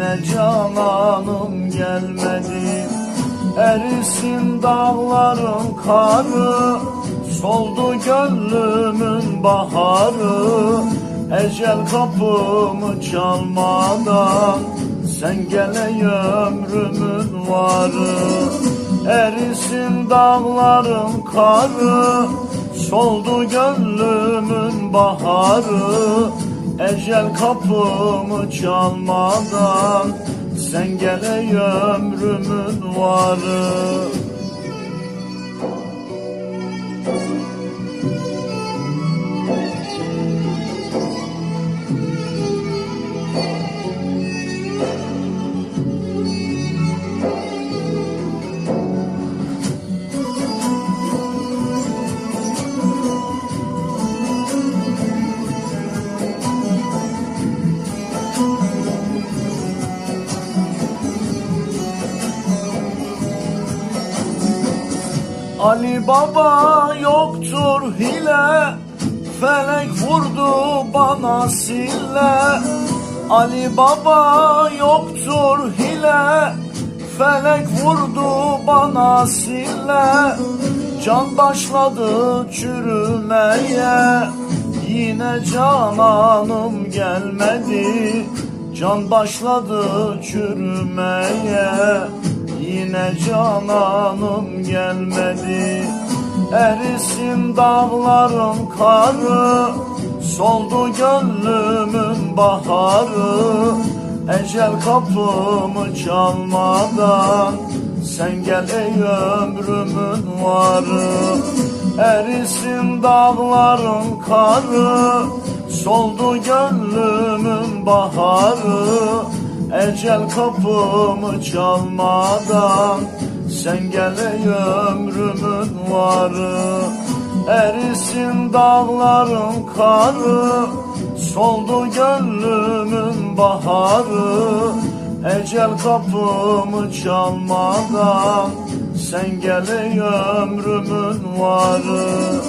Yine cananım gelmedi. Erisin dağların karı Soldu gönlümün baharı. Ecel kapımı çalmadan Sen gele ömrümün varı. Erisin dağların karı Soldu gönlümün baharı Ecel kapımı çalmadan Sen gele ömrümün varı Ali Baba yoktur hile Felek vurdu bana sille. Ali Baba yoktur hile Felek vurdu bana sille. Can başladı çürümeye Yine cananım gelmedi. Can başladı çürümeye Yine cananım gelmedi. Erisin dağların karı Soldu gönlümün baharı. Ecel kapımı çalmadan Sen gel ey ömrümün varı. Erisin dağların karı Soldu gönlümün baharı Ecel kapımı çalmadan Sen gel ey ömrümün varı. Erisin dağların karı Soldu gönlümün baharı. Ecel kapımı çalmadan Sen gel ey ömrümün varı